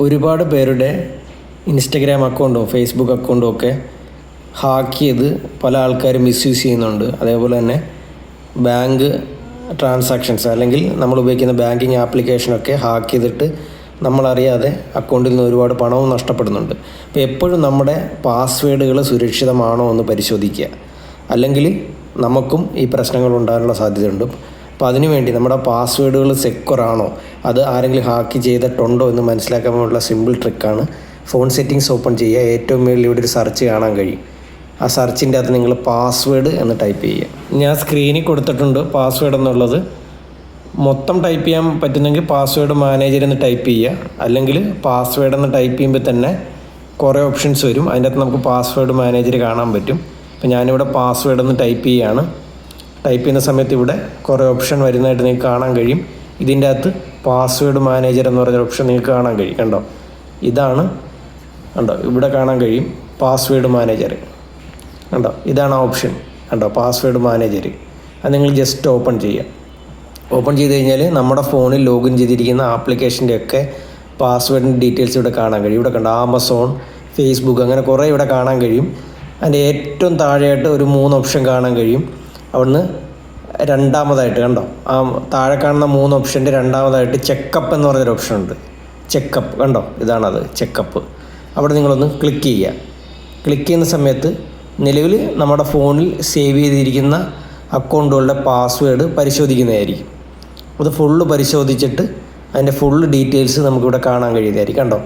ഒരുപാട് പേരുടെ Instagram അക്കൗണ്ടോ Facebook അക്കൗണ്ടോ ഒക്കെ ഹാക്ക് ചെയ്ത് പല ആൾക്കാരും മിസ്യൂസ് ചെയ്യുന്നുണ്ട്. അതേപോലെ തന്നെ ബാങ്ക് ട്രാൻസാക്ഷൻസ് അല്ലെങ്കിൽ നമ്മൾ ഉപയോഗിക്കുന്ന ബാങ്കിങ് ആപ്ലിക്കേഷനൊക്കെ ഹാക്ക് ചെയ്തിട്ട് നമ്മളറിയാതെ അക്കൗണ്ടിൽ നിന്ന് ഒരുപാട് പണവും നഷ്ടപ്പെടുന്നുണ്ട്. അപ്പോൾ എപ്പോഴും നമ്മുടെ പാസ്വേഡുകൾ സുരക്ഷിതമാണോ എന്ന് പരിശോധിക്കുക. അല്ലെങ്കിൽ നമുക്കും ഈ പ്രശ്നങ്ങൾ ഉണ്ടാകാനുള്ള സാധ്യതയുണ്ട്. അപ്പോൾ അതിനുവേണ്ടി നമ്മുടെ പാസ്വേഡുകൾ സെക്യൂർ ആണോ? അത് ആരെങ്കിലും ഹാക്ക് ചെയ്തിട്ടുണ്ടോ എന്ന് മനസ്സിലാക്കാൻ വേണ്ടിയുള്ള സിമ്പിൾ ട്രിക്കാണ് ഫോൺ സെറ്റിങ്സ് ഓപ്പൺ ചെയ്യുക. ഏറ്റവും മുകളിൽ ഇവിടെ ഒരു സെർച്ച് കാണാൻ കഴിയും. ആ സെർച്ചിന്റെ അകത്ത് നിങ്ങൾ പാസ്വേഡ് എന്ന് ടൈപ്പ് ചെയ്യുക. ഞാൻ സ്ക്രീനിൽ കൊടുത്തിട്ടുണ്ട് പാസ്വേഡ് എന്നുള്ളത്. മൊത്തം ടൈപ്പ് ചെയ്യാൻ പറ്റുന്നെങ്കിൽ പാസ്വേഡ് മാനേജർ എന്ന് ടൈപ്പ് ചെയ്യുക. അല്ലെങ്കിൽ പാസ്വേഡ് എന്ന് ടൈപ്പ് ചെയ്യുമ്പോൾ തന്നെ കുറേ ഓപ്ഷൻസ് വരും. അതിന്റെ അകത്ത് നമുക്ക് പാസ്വേഡ് മാനേജർ കാണാൻ പറ്റും. അപ്പോൾ ഞാനിവിടെ പാസ്വേഡ് എന്ന് ടൈപ്പ് ചെയ്യുകയാണ്. ടൈപ്പ് ചെയ്യുന്ന സമയത്ത് ഇവിടെ കുറേ ഓപ്ഷൻ വരുന്നതായിട്ട് നിങ്ങൾക്ക് കാണാൻ കഴിയും. ഇതിന്റെ അകത്ത് പാസ്വേഡ് മാനേജർ എന്ന് പറഞ്ഞ ഓപ്ഷൻ നിങ്ങൾക്ക് കാണാൻ കഴിയും. കണ്ടോ? ഇതാണ് കണ്ടോ? ഇവിടെ കാണാൻ കഴിയും പാസ്വേഡ് മാനേജർ കണ്ടോ? ഇതാണ് ഓപ്ഷൻ. കണ്ടോ? പാസ്വേഡ് മാനേജർ അത് നിങ്ങൾ ജസ്റ്റ് ഓപ്പൺ ചെയ്യുക. ഓപ്പൺ ചെയ്ത് കഴിഞ്ഞാൽ നമ്മുടെ ഫോണിൽ ലോഗിൻ ചെയ്തിരിക്കുന്ന ആപ്ലിക്കേഷന്റെ ഒക്കെ പാസ്വേഡിന്റെ ഡീറ്റെയിൽസ് ഇവിടെ കാണാൻ കഴിയും. ഇവിടെ കണ്ടോ? ആമസോൺ ഫേസ്ബുക്ക് അങ്ങനെ കുറേ ഇവിടെ കാണാൻ കഴിയും. അതിന്റെ ഏറ്റവും താഴെയായിട്ട് ഒരു മൂന്ന് ഓപ്ഷൻ കാണാൻ കഴിയും. അവിടുന്ന് രണ്ടാമതായിട്ട് കണ്ടോ? ആ താഴെ കാണുന്ന മൂന്ന് ഓപ്ഷന്റെ രണ്ടാമതായിട്ട് ചെക്കപ്പ് എന്ന് പറഞ്ഞൊരു ഓപ്ഷൻ ഉണ്ട്. ചെക്കപ്പ് കണ്ടോ? ഇതാണത് ചെക്കപ്പ് അവിടെ നിങ്ങളൊന്ന് ക്ലിക്ക് ചെയ്യുക. ക്ലിക്ക് ചെയ്യുന്ന സമയത്ത് നിലവിൽ നമ്മുടെ ഫോണിൽ സേവ് ചെയ്തിരിക്കുന്ന അക്കൗണ്ടുകളുടെ പാസ്വേഡ് പരിശോധിക്കുന്നതായിരിക്കും. അത് ഫുള്ള് പരിശോധിച്ചിട്ട് അതിന്റെ ഫുള്ള് ഡീറ്റെയിൽസ് നമുക്കിവിടെ കാണാൻ കഴിയുന്നതായിരിക്കും. കണ്ടോ?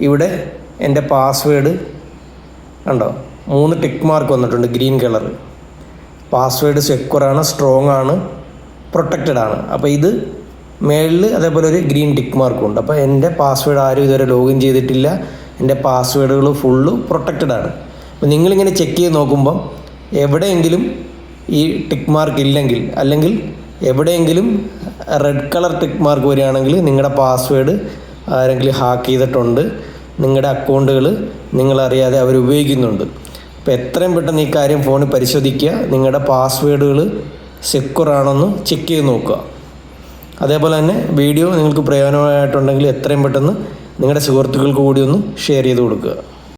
ഇവിടെ എന്റെ പാസ്വേഡ് കണ്ടോ? മൂന്ന് ടിക്ക് മാർക്ക് വന്നിട്ടുണ്ട് ഗ്രീൻ കളർ പാസ്വേഡ് സെക്യൂറാണ് സ്ട്രോങ് ആണ് പ്രൊട്ടക്റ്റഡ് ആണ്. അപ്പോൾ ഇത് മേളിൽ അതേപോലെ ഒരു ഗ്രീൻ ടിക്ക് മാർക്കും ഉണ്ട്. അപ്പോൾ എന്റെ പാസ്വേഡ് ആരും ഇതുവരെ ലോഗിൻ ചെയ്തിട്ടില്ല. എന്റെ പാസ്വേഡുകൾ ഫുള്ള് പ്രൊട്ടക്റ്റഡ് ആണ്. അപ്പോൾ നിങ്ങളിങ്ങനെ ചെക്ക് ചെയ്ത് നോക്കുമ്പം എവിടെയെങ്കിലും ഈ ടിക്ക് മാർക്ക് ഇല്ലെങ്കിൽ അല്ലെങ്കിൽ എവിടെയെങ്കിലും റെഡ് കളർ ടിക്ക് മാർക്ക് വരികയാണെങ്കിൽ നിങ്ങളുടെ പാസ്വേഡ് ആരെങ്കിലും ഹാക്ക് ചെയ്തിട്ടുണ്ട്. നിങ്ങളുടെ അക്കൗണ്ടുകൾ നിങ്ങളറിയാതെ അവർ ഉപയോഗിക്കുന്നുണ്ട്. അപ്പോൾ എത്രയും പെട്ടെന്ന് ഈ കാര്യം ഫോണിൽ പരിശോധിക്കുക. നിങ്ങളുടെ പാസ്വേഡുകൾ സെക്യൂർ ആണെന്ന് ചെക്ക് ചെയ്ത് നോക്കുക. അതേപോലെ തന്നെ വീഡിയോ നിങ്ങൾക്ക് പ്രയോജനമായിട്ടുണ്ടെങ്കിൽ എത്രയും പെട്ടെന്ന് നിങ്ങളുടെ സുഹൃത്തുക്കൾക്ക് കൂടി ഒന്ന് ഷെയർ ചെയ്ത് കൊടുക്കുക.